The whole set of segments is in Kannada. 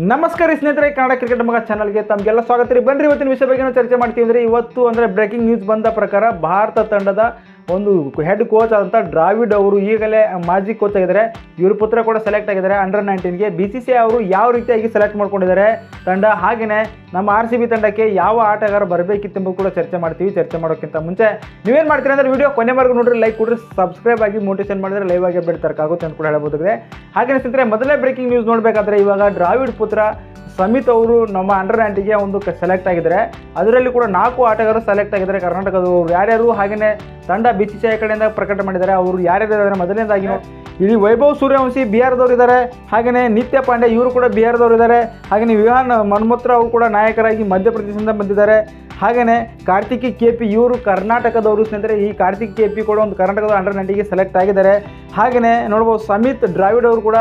ನಮಸ್ಕಾರ ಸ್ನೇಹಿತರೆ, ಕನ್ನಡ ಕ್ರಿಕೆಟ್ ಮಗ ಚಾನಲ್ಗೆ ತಮಗೆಲ್ಲ ಸ್ವಾಗತ ರೀ. ಇವತ್ತಿನ ವಿಷಯ ಬಗ್ಗೆ ಚರ್ಚೆ ಮಾಡ್ತೀವಿ ಅಂದ್ರೆ ಇವತ್ತು ಅಂದರೆ ಬ್ರೇಕಿಂಗ್ ನ್ಯೂಸ್ ಬಂದ ಪ್ರಕಾರ ಭಾರತ ತಂಡದ ಒಂದು ಹೆಡ್ ಕೋಚ್ ಆದಂಥ ಡ್ರಾವಿಡ್ ಅವರು ಈಗಲೇ ಮಾಜಿ ಕೋಚ್ ಆಗಿದ್ದಾರೆ. ಇವರು ಪುತ್ರ ಕೂಡ ಸೆಲೆಕ್ಟ್ ಆಗಿದ್ದಾರೆ ಅಂಡರ್ ನೈನ್ಟೀನ್ಗೆ ಬಿ ಸಿ ಸಿ ಅವರು ಯಾವ ರೀತಿಯಾಗಿ ಸೆಲೆಕ್ಟ್ ಮಾಡ್ಕೊಂಡಿದ್ದಾರೆ ತಂಡ? ಹಾಗೆಯೇ ನಮ್ಮ ಆರ್ ಸಿ ಬಿ ತಂಡಕ್ಕೆ ಯಾವ ಆಟಗಾರ ಬರಬೇಕಿತ್ತೆಂಬ ಕೂಡ ಚರ್ಚೆ ಮಾಡ್ತೀವಿ, ಚರ್ಚೆ ಮಾಡೋಕ್ಕಿಂತ ಮುಂಚೆ. ನೀವೇನು ಮಾಡ್ತೀರಿ ಅಂದರೆ ವಿಡಿಯೋ ಕೊನೆವರೆಗೂ ನೋಡ್ರಿ ಲೈಕ್ ಕೊಡ್ರಿ ಸಬ್ಸ್ಕ್ರೈಬ್ ಆಗಿ ಮೋಟಿವೇಶನ್ ಮಾಡಿದ್ರೆ ಲೈವ್ ಆಗಿ ಬಿಡ್ತಾರಕ್ಕಾಗುತ್ತೆ ಅಂತ ಕೂಡ ಹೇಳ್ಬೋದಾಗಿದೆ. ಹಾಗೆ ಸ್ನೇಹಿತರೆ, ಮೊದಲೇ ಬ್ರೇಕಿಂಗ್ ನ್ಯೂಸ್ ನೋಡಬೇಕಾದ್ರೆ ಇವಾಗ ಡ್ರಾವಿಡ್ ಪುತ್ರ ಸಮಿತ್ ಅವರು ನಮ್ಮ ಅಂಡರ್ ನೈಂಟಿಗೆ ಒಂದು ಸೆಲೆಕ್ಟ್ ಆಗಿದ್ದಾರೆ. ಅದರಲ್ಲಿ ಕೂಡ ನಾಲ್ಕು ಆಟಗಾರರು ಸೆಲೆಕ್ಟ್ ಆಗಿದ್ದಾರೆ ಕರ್ನಾಟಕದವರು ಯಾರ್ಯಾರು ಹಾಗೆಯೇ ತಂಡ ಬಿ ಸಿ ಸಿ ಐ ಕಡೆಯಿಂದ ಪ್ರಕಟ ಮಾಡಿದ್ದಾರೆ. ಅವರು ಯಾರ್ಯಾರು ಇದ್ದಾರೆ ಮೊದಲನೇದಾಗಿ ಇಲ್ಲಿ ವೈಭವ್ ಸೂರ್ಯವಂಶಿ ಬಿಹಾರದವರು ಇದ್ದಾರೆ ಹಾಗೆಯೇ ನಿತ್ಯ ಪಾಂಡೆ ಇವರು ಕೂಡ ಬಿಹಾರದವರು ಇದ್ದಾರೆ ಹಾಗೆಯೇ ವಿಹಾನ್ ಮನ್ಮೋತ್ರ ಅವರು ಕೂಡ ನಾಯಕರಾಗಿ ಮಧ್ಯಪ್ರದೇಶದಿಂದ ಬಂದಿದ್ದಾರೆ. ಹಾಗೆಯೇ ಕಾರ್ತಿಕಿ ಕೆ ಪಿ ಇವರು ಕರ್ನಾಟಕದವರು ಸ್ನೇಹಿತರೆ, ಈ ಕಾರ್ತಿಕ್ ಕೆ ಪಿ ಕೂಡ ಒಂದು ಕರ್ನಾಟಕದ ಅಂಡರ್ ನೈಂಟಿಗೆ ಸೆಲೆಕ್ಟ್ ಆಗಿದ್ದಾರೆ. ಹಾಗೆಯೇ ನೋಡ್ಬೋದು ಸಮಿತ್ ಡ್ರಾವಿಡ್ ಅವರು ಕೂಡ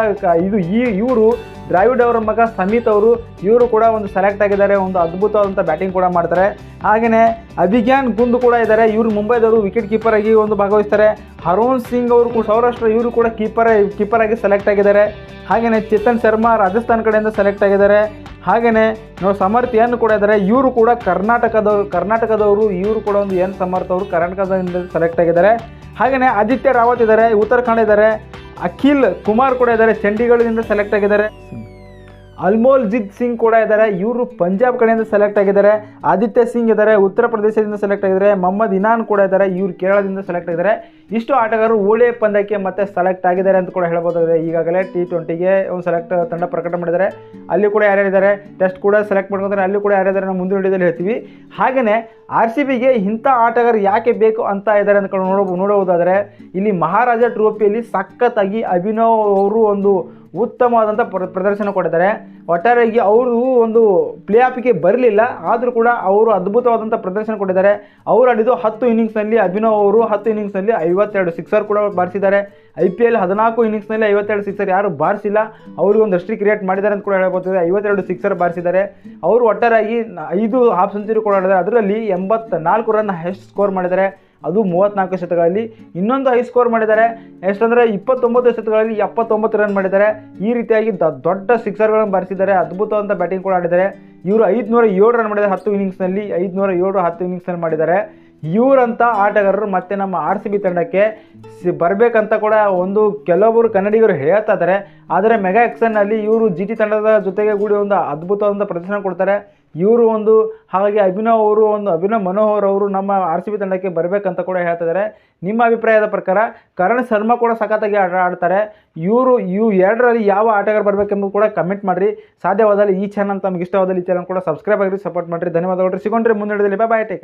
ಇದು ಈ ಇವರು ಡ್ರಾವಿಡ್ ಅವರ ಮಗ ಸಮಿತ್ ಅವರು, ಇವರು ಕೂಡ ಒಂದು ಸೆಲೆಕ್ಟ್ ಆಗಿದ್ದಾರೆ, ಒಂದು ಅದ್ಭುತವಾದಂಥ ಬ್ಯಾಟಿಂಗ್ ಕೂಡ ಮಾಡ್ತಾರೆ. ಹಾಗೆಯೇ ಅಭಿಜ್ಞಾನ್ ಗುಂದು ಕೂಡ ಇದ್ದಾರೆ, ಇವರು ಮುಂಬೈದವರು ವಿಕೆಟ್ ಕೀಪರ್ ಆಗಿ ಒಂದು ಭಾಗವಹಿಸ್ತಾರೆ. ಹರೋನ್ ಸಿಂಗ್ ಅವರು ಕೂಡ ಸೌರಾಷ್ಟ್ರ ಇವರು ಕೂಡ ಕೀಪರ್ ಕೀಪರ್ ಆಗಿ ಸೆಲೆಕ್ಟ್ ಆಗಿದ್ದಾರೆ. ಹಾಗೆಯೇ ಚೇತನ್ ಶರ್ಮಾ ರಾಜಸ್ಥಾನ್ ಕಡೆಯಿಂದ ಸೆಲೆಕ್ಟ್ ಆಗಿದ್ದಾರೆ. ಹಾಗೆಯೇ ನಾವು ಸಮರ್ಥ ಏನು ಕೂಡ ಇದ್ದಾರೆ ಇವರು ಕೂಡ ಕರ್ನಾಟಕದವರು ಕರ್ನಾಟಕದವರು, ಇವರು ಕೂಡ ಒಂದು ಎನ್ ಸಮರ್ಥ ಅವರು ಕರ್ನಾಟಕದಿಂದ ಸೆಲೆಕ್ಟ್ ಆಗಿದ್ದಾರೆ. ಹಾಗೆಯೇ ಆದಿತ್ಯ ರಾವತ್ ಇದ್ದಾರೆ ಉತ್ತರಾಖಂಡ್ ಇದ್ದಾರೆ ಅಖಿಲ್ ಕುಮಾರ್ ಕೂಡ ಇದ್ದಾರೆ ಚಂಡೀಗಢದಿಂದ ಸೆಲೆಕ್ಟ್ ಆಗಿದ್ದಾರೆ. ಅಲ್ಮೋಲ್ ಜಿತ್ ಸಿಂಗ್ ಕೂಡ ಇದ್ದಾರೆ. ಇವರು ಪಂಜಾಬ್ ಕಡೆಯಿಂದ ಸೆಲೆಕ್ಟ್ ಆಗಿದ್ದಾರೆ. ಆದಿತ್ಯ ಸಿಂಗ್ ಇದ್ದಾರೆ, ಉತ್ತರ ಪ್ರದೇಶದಿಂದ ಸೆಲೆಕ್ಟ್ ಆಗಿದ್ದಾರೆ. ಮೊಹಮ್ಮದ್ ಇನಾನ್ ಕೂಡ ಇದ್ದಾರೆ, ಇವರು ಕೇರಳದಿಂದ ಸೆಲೆಕ್ಟ್ ಆಗಿದ್ದಾರೆ. ಇಷ್ಟು ಆಟಗಾರರು ಓಳೆ ಪಂದ್ಯಕ್ಕೆ ಮತ್ತೆ ಸೆಲೆಕ್ಟ್ ಆಗಿದ್ದಾರೆ ಅಂತ ಕೂಡ ಹೇಳ್ಬೋದಾಗಿದೆ ಈಗಾಗಲೇ ಟಿ ಟ್ವೆಂಟಿಗೆ ಒಂದು ಸೆಲೆಕ್ಟ್ ತಂಡ ಪ್ರಕಟ ಮಾಡಿದ್ದಾರೆ. ಅಲ್ಲಿ ಕೂಡ ಯಾರ್ಯಾರಿದ್ದಾರೆ ಟೆಸ್ಟ್ ಕೂಡ ಸೆಲೆಕ್ಟ್ ಮಾಡ್ಕೊತಾರೆ ಅಲ್ಲಿ ಕೂಡ ಯಾರ್ಯಾರು ನಾವು ಮುಂದಿನ ವಿಡಿಯೋದಲ್ಲಿ ಹೇಳ್ತೀವಿ. ಹಾಗೆಯೇ ಆರ್ ಸಿ ಬಿಗೆ ಇಂಥ ಆಟಗಾರ ಯಾಕೆ ಬೇಕು ಅಂತ ಇದ್ದಾರೆ ಅಂತ ನೋಡೋ ನೋಡುವುದಾದರೆ ಇಲ್ಲಿ ಮಹಾರಾಜ ಟ್ರೋಫಿಯಲ್ಲಿ ಸಖತ್ತಾಗಿ ಅಭಿನವ್ ಅವರು ಒಂದು ಉತ್ತಮವಾದಂಥ ಪ್ರ ಪ್ರದರ್ಶನ ಕೊಟ್ಟಿದ್ದಾರೆ. ಒಟ್ಟಾರೆಯಾಗಿ ಅವರು ಒಂದು ಪ್ಲೇ ಆಫಿಗೆ ಬರಲಿಲ್ಲ. ಆದರೂ ಕೂಡ ಅವರು ಅದ್ಭುತವಾದಂಥ ಪ್ರದರ್ಶನ ಕೊಟ್ಟಿದ್ದಾರೆ. ಅವರು ಆಡಿದ್ದು ಹತ್ತು ಇನ್ನಿಂಗ್ಸ್ನಲ್ಲಿ ಅಭಿನವ್ ಅವರು ಹತ್ತು ಇನ್ನಿಂಗ್ಸ್ನಲ್ಲಿ ಐವತ್ತೆರಡು ಸಿಕ್ಸರ್ ಕೂಡ ಬಾರಿಸಿದ್ದಾರೆ. ಐ ಪಿ ಎಲ್ ಹದಿನಾಲ್ಕು ಇನ್ನಿಂಗ್ಸ್ನಲ್ಲಿ ಐವತ್ತೆರಡು ಸಿಕ್ಸರ್ ಯಾರು ಬಾರಿಸಿಲ್ಲ. ಅವ್ರಿಗೆ ಒಂದು ಅಷ್ಟು ಕ್ರಿಯೇಟ್ ಮಾಡಿದ್ದಾರೆ ಅಂತ ಕೂಡ ಹೇಳ್ಬೋದು ಐವತ್ತೆರಡು ಸಿಕ್ಸರ್ ಬಾರಿಸಿದ್ದಾರೆ. ಅವರು ಒಟ್ಟಾರೆಯಾಗಿ ಐದು ಹಾಫ್ ಸೆಂಚುರಿ ಕೂಡ ಆಡಿದ್ದಾರೆ. ಅದರಲ್ಲಿ ಎಂಬತ್ತ ನಾಲ್ಕು ರನ್ ಹೆಸ್ಟ್ ಸ್ಕೋರ್ ಮಾಡಿದ್ದಾರೆ. ಅದು ಮೂವತ್ತ್ನಾಲ್ಕು ಶತಕಗಳಲ್ಲಿ ಇನ್ನೊಂದು ಹೈ ಸ್ಕೋರ್ ಮಾಡಿದ್ದಾರೆ. ಎಷ್ಟಂದರೆ ಇಪ್ಪತ್ತೊಂಬತ್ತು ಶತಕಗಳಲ್ಲಿ ಎಪ್ಪತ್ತೊಂಬತ್ತು ರನ್ ಮಾಡಿದ್ದಾರೆ. ಈ ರೀತಿಯಾಗಿ ದೊಡ್ಡ ಸಿಕ್ಸರ್ಗಳನ್ನು ಬರೆಸಿದ್ದಾರೆ. ಅದ್ಭುತವಂತ ಬ್ಯಾಟಿಂಗ್ ಕೂಡ ಆಡಿದ್ದಾರೆ. ಇವರು ಐದುನೂರ ಏಳು ರನ್ ಮಾಡಿದ್ದಾರೆ ಹತ್ತು ಇನ್ನಿಂಗ್ಸ್ನಲ್ಲಿ ಐದುನೂರ ಏಳು ಹತ್ತು ಇನ್ನಿಂಗ್ಸ್ನಲ್ಲಿ ಮಾಡಿದ್ದಾರೆ. ಇವರಂಥ ಆಟಗಾರರು ಮತ್ತೆ ನಮ್ಮ ಆರ್ ಸಿ ಬಿ ತಂಡಕ್ಕೆ ಸಿ ಬರಬೇಕಂತ ಕೂಡ ಒಂದು ಕೆಲವರು ಕನ್ನಡಿಗರು ಹೇಳ್ತಾ ಇದ್ದಾರೆ. ಆದರೆ ಮೆಗಾ ಎಕ್ಸನ್ನಲ್ಲಿ ಇವರು ಜಿ ಟಿ ತಂಡದ ಜೊತೆಗೆ ಕೂಡಿ ಒಂದು ಅದ್ಭುತವಾದ ಪ್ರದರ್ಶನ ಕೊಡ್ತಾರೆ. ಇವರು ಒಂದು, ಹಾಗಾಗಿ ಅಭಿನವ್ ಅವರು ಒಂದು, ಅಭಿನವ್ ಮನೋಹರ್ ಅವರು ನಮ್ಮ ಆರ್ ಸಿ ಬಿ ತಂಡಕ್ಕೆ ಬರಬೇಕಂತ ಕೂಡ ಹೇಳ್ತಾ ಇದ್ದಾರೆ ನಿಮ್ಮ ಅಭಿಪ್ರಾಯದ ಪ್ರಕಾರ ಕರಣ್ ಶರ್ಮಾ ಕೂಡ ಸಖತ್ತಾಗಿ ಆಟ, ಆಡ್ತಾರೆ. ಇವರು, ಇವು ಎರಡರಲ್ಲಿ ಯಾವ ಆಟಗಾರ ಬರಬೇಕೆಂಬುದು ಕೂಡ ಕಮೆಂಟ್ ಮಾಡಿರಿ. ಸಾಧ್ಯವಾದಲ್ಲಿ ಈ ಚಾನಲ್ ತಮಗೆ ಇಷ್ಟವಾದಲ್ಲಿ ಈ ಚಾನಲ್ ಕೂಡ ಸಬ್ಸ್ಕ್ರೈಬ್ ಆಗಿರಿ ಸಪೋರ್ಟ್ ಮಾಡಿರಿ. ಧನ್ಯವಾದಗಳು. ಸಿಗೊಂಡ್ರೆ ಮುಂದಿನ ಬಾಯ್ ಟೇಕ್